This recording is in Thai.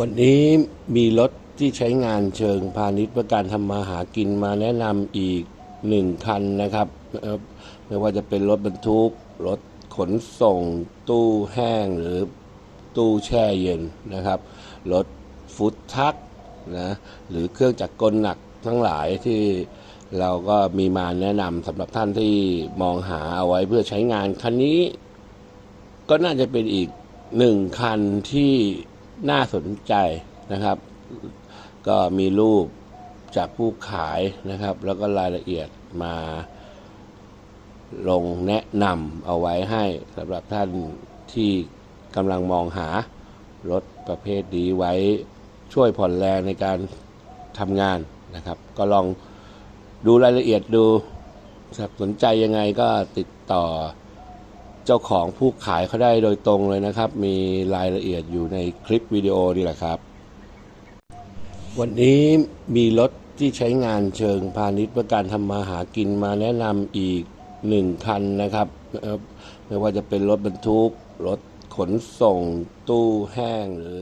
วันนี้มีรถที่ใช้งานเชิงพาณิชย์เพื่อการทำมาหากินมาแนะนำอีกหนึ่งคันนะครับ ไม่ว่าจะเป็นรถบรรทุก รถขนส่ง ตู้แห้งหรือตู้แช่เย็นนะครับ รถฟุตทักนะหรือเครื่องจักรกลหนักทั้งหลายที่เราก็มีมาแนะนำสำหรับท่านที่มองหาเอาไว้เพื่อใช้งานคันนี้ ก็น่าจะเป็นอีกหนึ่งคันที่ น่าสนใจนะครับ ก็มีรูปจากผู้ขายนะครับ แล้วก็รายละเอียดมาลงแนะนำเอาไว้ให้สำหรับท่านที่กำลังมองหารถประเภทนี้ไว้ช่วยผ่อนแรงในการทำงานนะครับ ก็ลองดูรายละเอียดดูสนใจยังไงก็ติดต่อ เจ้าของผู้ขายเขาได้โดยตรงเลยนะครับ มีรายละเอียดอยู่ในคลิปวิดีโอนี่แหละครับ วันนี้มีรถที่ใช้งานเชิงพาณิชย์เพื่อการทำมาหากินมาแนะนำอีกหนึ่งคันนะครับ ไม่ว่าจะเป็นรถบรรทุก รถขนส่งตู้แห้งหรือ